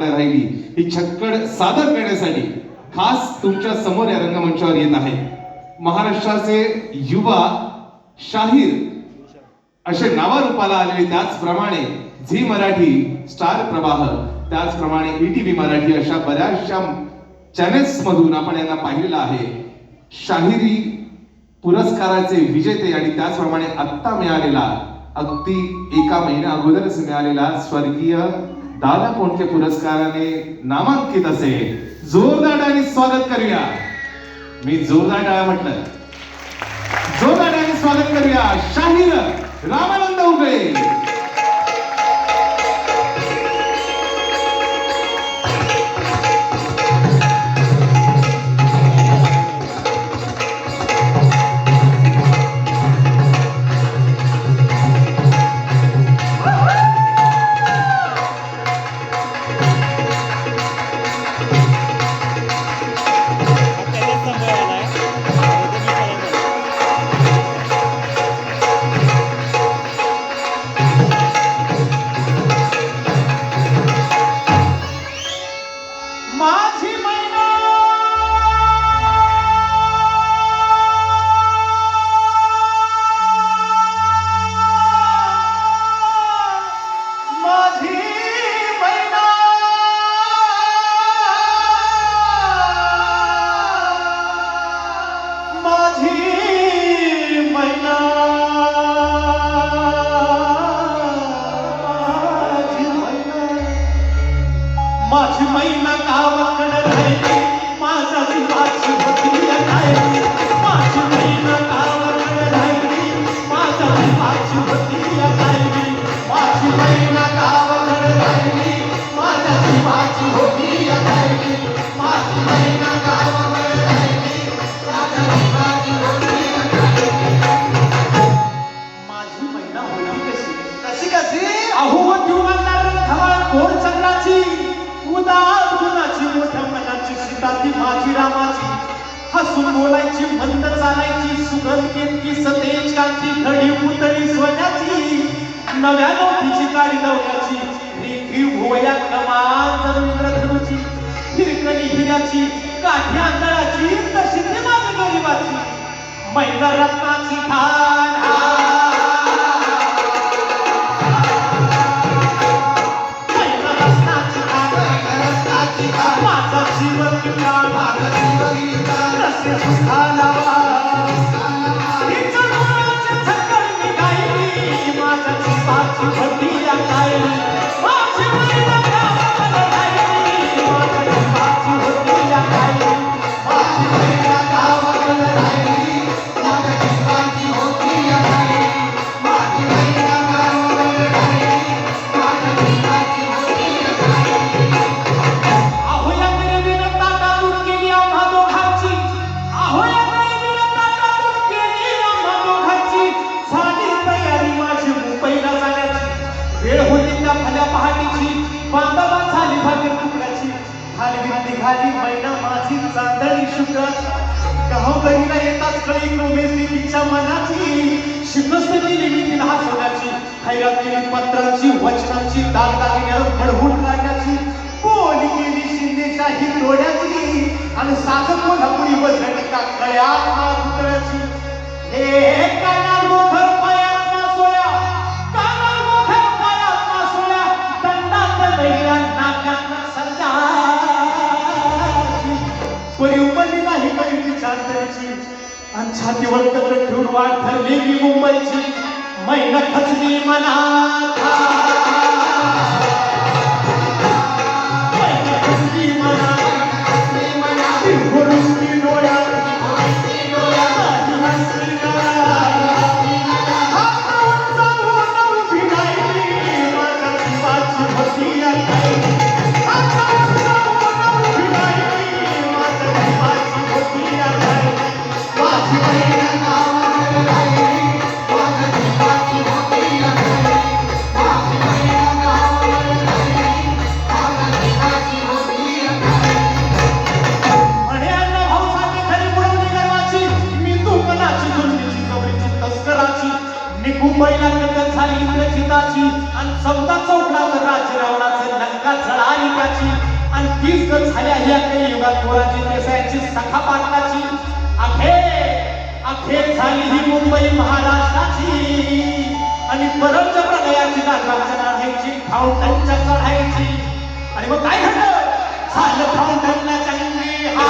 गावाकडे राहिली. ही छक्कड सादर करण्यासाठी खास तुमच्यासमोर या रंगमंचावर येत आहे. महाराष्ट्राचे युवा शाहीर असे नावारूपाला आलेले त्याचप्रमाणे झी मराठी स्टार प्रवाह त्याचप्रमाणे ईटीव्ही मराठी अशा बऱ्याचशा चॅनेल्स मधून आपण यांना पाहिलेलं आहे. शाहिरी पुरस्काराचे विजेते आणि त्याचप्रमाणे आत्ता मिळालेला अगदी एका महिन्या अगोदरच मिळालेला स्वर्गीय दादा कोणते पुरस्काराने नामांकित असे जोरदार स्वागत करूया. मी जोरदार टाळा म्हटलं. जोरदार स्वागत करूया. शाहीर रामानंद उभे अहो दिवंदार खवा घोर चंद्राची. उदार गुणाची मोठ्या मनाची सीता माझी रामाची. हसून बोलायची मंद चालायची सुगंध केतकी सतेज कांती घडी पुतळी सोन्याची. नव्या नोटीची काळी नवऱ्याची रेखी भोया कमाल इंद्रधनुची हिरकणी हिऱ्याची काठी आंधळाची तशी ते माझ्या गरीबाची. मैदा रत्नाची थाळ माझा निघाली मैना माझी चांदणी शुक्र गावकरीला येताच कळी क्रोमेली तिच्या मनाची. शिकस्त दिली मी तिला हसवण्याची खैरात केली पत्रांची वचनांची दागदागिन्यावर घडवून काढण्याची. कोणी केली शिंदेशाही डोळ्याची आणि साध कोल्हापुरी बसणी काकड्या पुतळ्याची हे काना करायची आणि छातीवर कत्र ठेवून वाट ठरली मी मुंबईची. मैना खचली मना झाली इकडे आणि चौदा चौकडाचं राज्य रावणाचं लंका जळाली त्याची आणि तीस गत झाल्या या आपल्या युगात मोराची देसायांची सखा पाटलाची. अखेर अखेर झाली ही मुंबई महाराष्ट्राची. आणि परंत प्रदयाची नागाच्या लढायची फाउंटनच्या चढायची आणि मग काय झालं झालं फाउंटनच्या चांगली हा